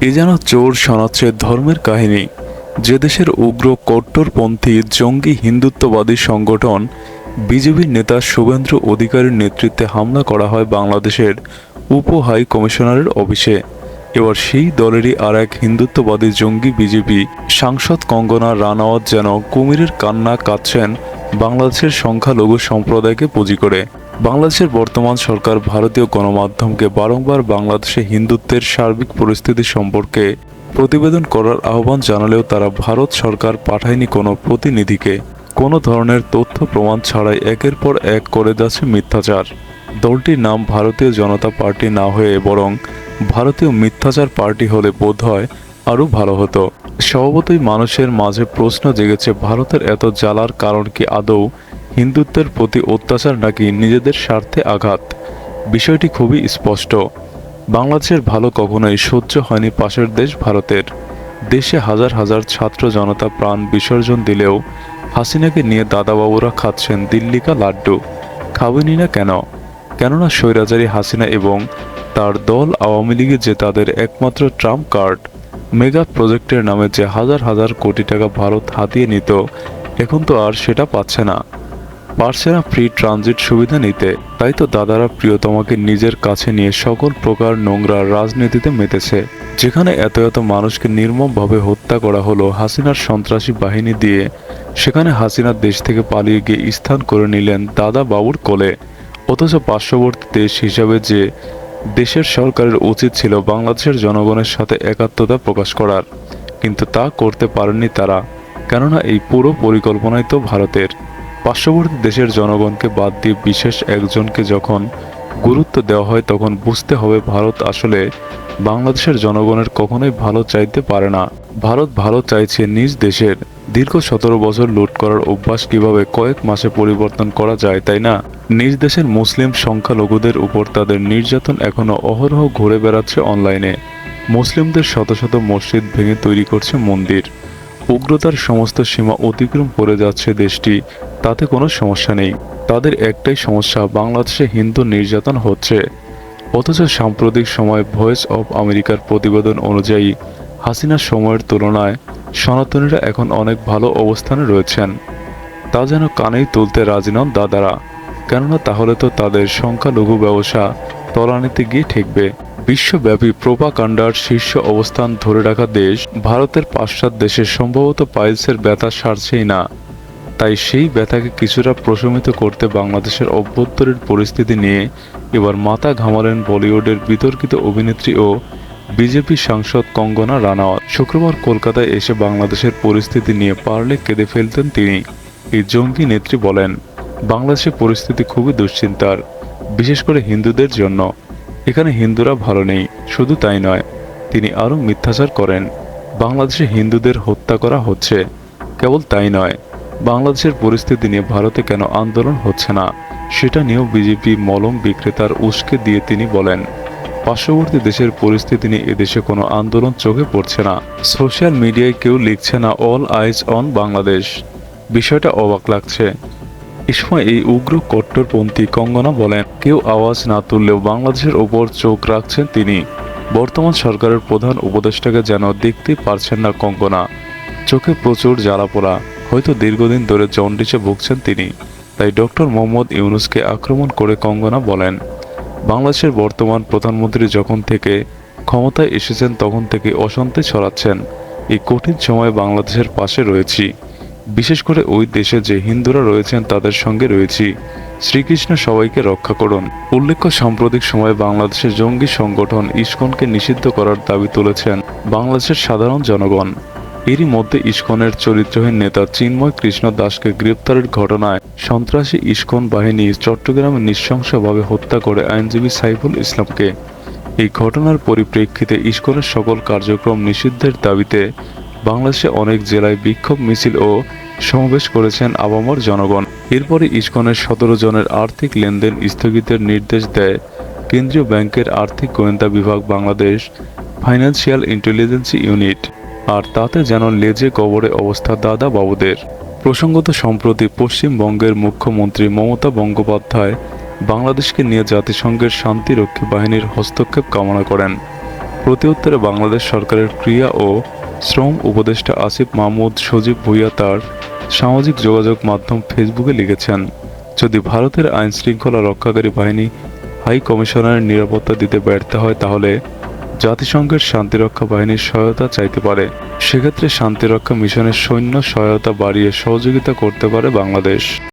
এ যেন চোর শনাচ্ছে ধর্মের কাহিনী। যে দেশের উগ্র কট্টরপন্থী জঙ্গি হিন্দুত্ববাদী সংগঠন বিজেপির নেতা শুভেন্দ্র অধিকারীর নেতৃত্বে হামলা করা হয় বাংলাদেশের উপ হাই কমিশনারের অফিসে। এবার সেই দলেরই আর এক হিন্দুত্ববাদী জঙ্গি বিজেপি সাংসদ কঙ্গনা রানাওয়াত যেন কুমিরের কান্না কাঁদছেন বাংলাদেশের সংখ্যালঘু সম্প্রদায়কে পুঁজি করে। বাংলাদেশের বর্তমান সরকার ভারতীয় গণমাধ্যমকে বারংবার বাংলাদেশে হিন্দুত্বের সার্বিক পরিস্থিতি সম্পর্কে প্রতিবেদন করার আহ্বান জানালেও তারা ভারত সরকার পাঠায়নি কোনো প্রতিনিধিকে। কোনো ধরনের তথ্য প্রমাণ ছাড়াই একের পর এক করে যাচ্ছে মিথ্যাচার। দলটির নাম ভারতীয় জনতা পার্টি না হয়ে বরং ভারতীয় মিথ্যাচার পার্টি হলে বোধ হয় আরও ভালো হতো। স্বভাবতই মানুষের মাঝে প্রশ্ন জেগেছে, ভারতের এত জ্বালার কারণ কি আদৌ হিন্দুত্বের প্রতি অত্যাচার নাকি নিজেদের স্বার্থে আঘাত? বিষয়টি খুবই স্পষ্ট। বাংলাদেশের ভালো কখনোই সহ্য হয়নি পাশের দেশ ভারতের। দেশে হাজার হাজার ছাত্র জনতা প্রাণ বিসর্জন দিলেও হাসিনাকে নিয়ে দাদাবাবুরা খাচ্ছেন দিল্লিকা লাড্ডু। খাবেনি না কেন? কেননা স্বৈরাচারী হাসিনা এবং তার দল আওয়ামী লীগে যে তাদের একমাত্র ট্রাম্প কার্ড, মেগা প্রজেক্টের নামে যে হাজার হাজার কোটি টাকা ভারত হাতিয়ে নিত, এখন তো আর সেটা পাচ্ছে না। পারছে না ফ্রি ট্রানজিট সুবিধা নিতে। তাই তো দাদারা প্রিয়তমাকে নিজের কাছে নিয়ে সকল প্রকার নোংরা রাজনীতিতে মেতেছে। যেখানে এত এত মানুষকে নির্মমভাবে হত্যা করা হলো হাসিনার সন্ত্রাসী বাহিনী দিয়ে। সেখানে হাসিনা দেশ থেকে পালিয়ে গিয়ে স্থান করে নিলেন দাদা বাবুর কোলে। অথচ পার্শ্ববর্তী দেশ হিসাবে যে দেশের সরকারের উচিত ছিল বাংলাদেশের জনগণের সাথে একাত্মতা প্রকাশ করার। কিন্তু তা করতে পারেননি তারা। কেননা এই পুরো পরিকল্পনাই তো ভারতের। পার্শ্ববর্তী দেশের জনগণকে বাদ দিয়ে বিশেষ একজনকে যখন গুরুত্ব দেওয়া হয়, তখন বুঝতে হবে ভারত আসলে বাংলাদেশের জনগণের কখনোই ভালো চাইতে পারে না। ভারত ভালো চাইছে নিজ দেশের দীর্ঘ সতেরো বছর লুট করার অভ্যাস কীভাবে কয়েক মাসে পরিবর্তন করা যায়, তাই না? নিজ দেশের মুসলিম সংখ্যালঘুদের উপর তাদের নির্যাতন এখনও অহরহ ঘুরে বেড়াচ্ছে অনলাইনে। মুসলিমদের শত শত মসজিদ ভেঙে তৈরি করছে মন্দির। উগ্রতার সমস্ত সীমা অতিক্রম করে যাচ্ছে দেশটি। তাতে কোনো সমস্যা নেই। তাদের একটাই সমস্যা, বাংলাদেশে হিন্দু নির্যাতন হচ্ছে। অথচ সাম্প্রতিক সময় ভয়েস অব আমেরিকার প্রতিবেদন অনুযায়ী, হাসিনার সময়ের তুলনায় সনাতনীরা এখন অনেক ভালো অবস্থানে রয়েছেন। তা যেন কানেই তুলতে রাজি নন দাদারা। কেননা তাহলে তো তাদের সংখ্যালঘু ব্যবসা তলানিতে গিয়ে ঠেকবে। বিশ্বব্যাপী প্রোপাকাণ্ডার শীর্ষ অবস্থান ধরে রাখা দেশ ভারতের পাশ্চাত্য দেশে সম্ভবত পাইলসের ব্যথা সারছেই না। তাই সেই ব্যথাকে কিছুটা প্রশমিত করতে বাংলাদেশের অভ্যন্তরীণ পরিস্থিতি নিয়ে এবার মাথা ঘামালেন বলিউডের বিতর্কিত অভিনেত্রী ও বিজেপি সাংসদ কঙ্গনা রানাওয়াত। শুক্রবার কলকাতায় এসে বাংলাদেশের পরিস্থিতি নিয়ে পারলে কেঁদে ফেলতেন তিনি। এই জঙ্গি নেত্রী বলেন, বাংলাদেশের পরিস্থিতি খুবই দুশ্চিন্তার, বিশেষ করে হিন্দুদের জন্য। এখানে হিন্দুরা ভালো নেই, শুধু তাই নয়, তিনি আরও মিথ্যাচার করেন। বাংলাদেশে হিন্দুদের হত্যা করা হচ্ছে, কেবল তাই নয়। বাংলাদেশের পরিস্থিতি নিয়ে ভারতে কেন আন্দোলন হচ্ছে না? সেটা নিয়েও বিজেপি মলম বিক্রেতার উস্কে দিয়ে তিনি বলেন, পার্শ্ববর্তী দেশের পরিস্থিতি নিয়ে এদেশে কোনো আন্দোলন চোখে পড়ছে না। সোশ্যাল মিডিয়ায় কেউ লিখছে না, অল আইজ অন বাংলাদেশ। বিষয়টা অবাক লাগছে। এ সময় এই উগ্র কট্টরপন্থী কঙ্গনা বলেন, কেউ আওয়াজ না তুললেও বাংলাদেশের ওপর চোখ রাখছেন তিনি। বর্তমান সরকারের প্রধান উপদেষ্টাকে যেন দেখতে পারছেন না কঙ্গনা। চোখে প্রচুর জ্বালা পোড়া হয়তো দীর্ঘদিন ধরে জন্ডিসে ভুগছেন তিনি, তাই ডক্টর মোহাম্মদ ইউনুসকে আক্রমণ করে কঙ্গনা বলেন। বাংলাদেশের বর্তমান প্রধানমন্ত্রী যখন থেকে ক্ষমতায় এসেছেন, তখন থেকে অশান্তি ছড়াচ্ছেন। এই কঠিন সময়ে বাংলাদেশের পাশে রয়েছি। বিশেষ করে ওই দেশে যে হিন্দুরা রয়েছেন, তাদের সঙ্গে রয়েছি। শ্রীকৃষ্ণ সবাইকে রক্ষা করুন। উল্লেখ্য, সাম্প্রতিক সময়ে বাংলাদেশের জঙ্গি সংগঠন ইস্কনকে নিষিদ্ধ করার দাবি তুলেছেন বাংলাদেশের সাধারণ জনগণ। এরই মধ্যে ইস্কনের চরিত্রহীন নেতা চিন্ময় কৃষ্ণ দাসকে গ্রেপ্তারের ঘটনায় সন্ত্রাসী ইস্কন বাহিনী চট্টগ্রামে নৃশংসভাবে হত্যা করে আইনজীবী সাইফুল ইসলামকে। এই ঘটনার পরিপ্রেক্ষিতে ইস্কনের সকল কার্যক্রম নিষিদ্ধের দাবিতে বাংলাদেশে অনেক জেলায় বিক্ষোভ মিছিল ও সমাবেশ করেছেন আবামর জনগণ। এরপরে ইস্কনের সতেরো জনের আর্থিক লেনদেন স্থগিতের নির্দেশ দেয় কেন্দ্রীয় ব্যাংকের আর্থিক গোয়েন্দা বিভাগ বাংলাদেশ ফাইন্যান্সিয়াল ইন্টেলিজেন্সি ইউনিট। আর তাতে যেন লেজে কবরে অবস্থা দাদা বাবুদের। প্রসঙ্গত সম্প্রতি পশ্চিমবঙ্গের মুখ্যমন্ত্রী মমতা বন্দ্যোপাধ্যায় বাংলাদেশকে নিয়ে জাতিসংঘের শান্তিরক্ষী বাহিনীর হস্তক্ষেপ কামনা করেন। প্রতিউত্তরে বাংলাদেশ সরকারের ক্রিয়া ও শ্রম উপদেষ্টা আসিফ মাহমুদ সজীব ভুইয়া তার সামাজিক যোগাযোগ মাধ্যম ফেসবুকে লিখেছেন, যদি ভারতের আইন শৃঙ্খলা রক্ষাকারী বাহিনী হাই কমিশনারের নিরাপত্তা দিতে ব্যর্থ হয় তাহলে জাতিসংঘের শান্তিরক্ষা বাহিনীর সহায়তা চাইতে পারে। সেক্ষেত্রে শান্তিরক্ষা মিশনের সৈন্য সহায়তা বাড়িয়ে সহযোগিতা করতে পারে বাংলাদেশ।